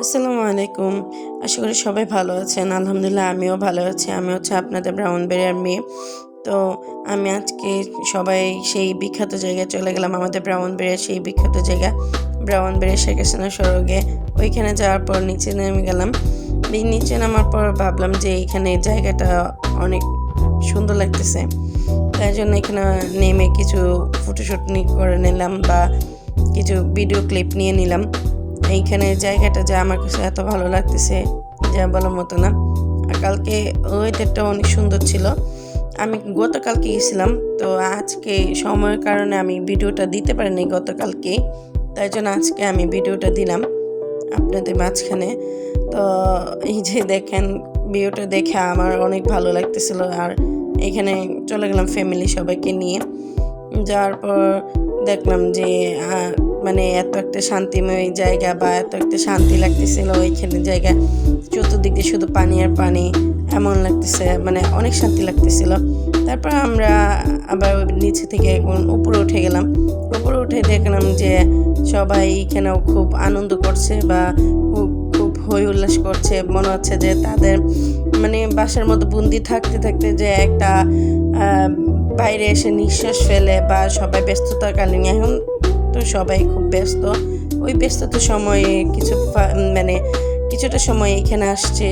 আসসালামু আলাইকুম। আশা করি সবাই ভালো আছেন। আলহামদুলিল্লাহ আমিও ভালো আছি। আমি হচ্ছে আপনাদের ব্রাহ্মণবাড়িয়ার মেয়ে। তো আমি আজকে সবাই সেই বিখ্যাত জায়গায় চলে গেলাম। আমাদের ব্রাহ্মণবাড়িয়ার সেই বিখ্যাত জায়গা ব্রাহ্মণবাড়িয়া শেখ হাসিনা সড়কে। ওইখানে যাওয়ার পর নিচে নেমে গেলাম। নিচে নামার পর ভাবলাম যে এখানে জায়গাটা অনেক সুন্দর লাগতেছে। তাই জন্য এখানে নেমে কিছু ফটোশ্যুট করে নিলাম বা কিছু ভিডিও ক্লিপ নিয়ে নিলাম। এইখানে জায়গাটা যা আমার কাছে এত ভালো লাগতেছে, যা বলার মতো না। কালকে ওয়েদারটা অনেক সুন্দর ছিল। আমি গতকালকে গেছিলাম, তো আজকে সময়ের কারণে আমি ভিডিওটা দিতে পারিনি গতকালকে। তাই জন্য আজকে আমি ভিডিওটা দিলাম আপনাদের মাঝখানে। তো এই যে দেখেন, ভিডিওটা দেখে আমার অনেক ভালো লাগতেছিল। আর এখানে চলে গেলাম ফ্যামিলি সবাইকে নিয়ে। যাওয়ার পর দেখলাম যে মানে এত একটা শান্তিময় জায়গা বা এত একটা শান্তি লাগতেছিল ওইখানে জায়গা। চতুর্দিক দিয়ে শুধু পানি আর পানি, এমন লাগতেছে মানে অনেক শান্তি লাগতেছিল। তারপর আমরা আবার নিচে থেকে এখন উপরে উঠে গেলাম। উপরে উঠে দেখলাম যে সবাই এখানেও খুব আনন্দ করছে বা খুব খুব হই উল্লাস করছে। মনে হচ্ছে যে তাদের মানে বাসার মধ্যে বন্দি থাকতে থাকতে যে একটা বাইরে এসে নিঃশ্বাস ফেলে বা সবাই ব্যস্ততাকালীন। এখন তো সবাই খুব ব্যস্ত। ওই ব্যস্ততার সময়ে কিছু মানে কিছুটা সময় এখানে আসছে।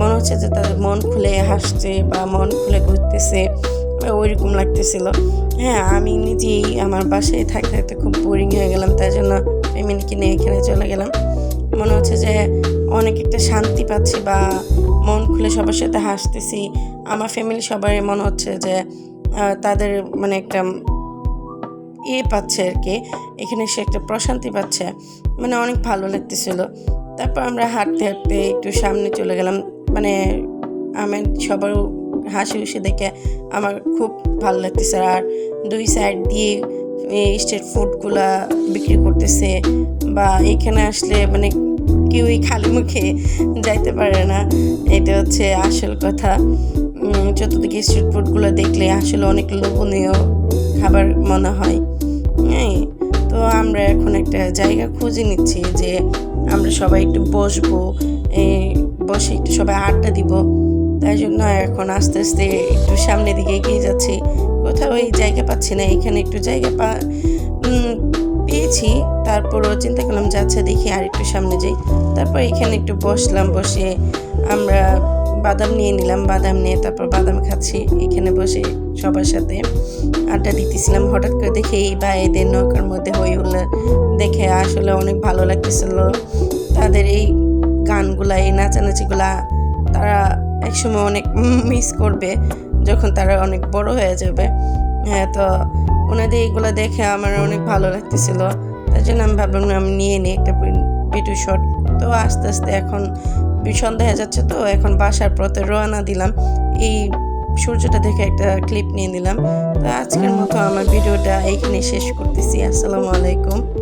মনে হচ্ছে যে তাদের মন খুলে হাসছে বা মন খুলে ঘুরতেছে ওইরকম লাগতেছিল। হ্যাঁ আমি নিজেই আমার বাসায় থাকতে থাকতে খুব বোরিং হয়ে গেলাম, তাই জন্য ফ্যামিলি কিনে এখানে চলে গেলাম। মনে হচ্ছে যে অনেক একটা শান্তি পাচ্ছি বা মন খুলে সবার সাথে হাসতেছি। আমার ফ্যামিলি সবাই মনে হচ্ছে যে তাদের মানে একটা ইয়ে পাচ্ছে আর কি এখানে সে একটা প্রশান্তি পাচ্ছে। মানে অনেক ভালো লাগতেছিল। তারপর আমরা হাঁটতে হাঁটতে একটু সামনে চলে গেলাম। মানে আমার সবার হাসি খুশি দেখে আমার খুব ভালো লাগতেছে। আর দুই সাইড দিয়ে স্ট্রিট ফুডগুলা বিক্রি করতেছে। বা এখানে আসলে মানে কেউই খালি মুখে যাইতে পারে না। এটা হচ্ছে আসল কথা। চতুর্দিকে স্ট্রিট ফুডগুলো দেখলে আসলে অনেক লোভনীয় খাবার মনে হয়। হ্যাঁ তো আমরা এখন একটা জায়গা খুঁজে নিচ্ছি যে আমরা সবাই একটু বসবো বসে একটু সবাই আড্ডা দিব। তাই জন্য এখন আস্তে আস্তে একটু সামনের দিকে এগিয়ে যাচ্ছি। কোথাও এই জায়গা পাচ্ছি না, এখানে একটু জায়গা পা পেয়েছি। তারপরও চিন্তা করলাম যে আচ্ছা দেখি আর একটু সামনে যাই। তারপর এখানে একটু বসলাম, বসে আমরা বাদাম নিয়ে নিলাম, বাদাম নিয়ে তারপর বাদাম খাচ্ছি। এখানে বসে সবার সাথে আড্ডা দিতেছিলাম। হঠাৎ করে দেখে এই বা এদের নৌকার মধ্যে হই হুল্লা দেখে আসলে অনেক ভালো লাগতেছিল। তাদের এই গানগুলা, এই নাচানাচিগুলা তারা একসময় অনেক মিস করবে, যখন তারা অনেক বড় হয়ে যাবে। হ্যাঁ তো ওনাদের এইগুলো দেখে আমার অনেক ভালো লাগতেছিল। তাই জন্য আমি ভাবলাম আমি নিয়ে নিই একটা ভিডিও শট। তো আস্তে আস্তে এখন সন্ধ্যা হয়ে যাচ্ছে তো, এখন বাসার পথে রওনা দিলাম। এই সূর্যটা দেখে একটা ক্লিপ নিয়ে নিলাম। তো আজকের মতো আমার ভিডিওটা এইখানে শেষ করতেছি। আসসালামু আলাইকুম।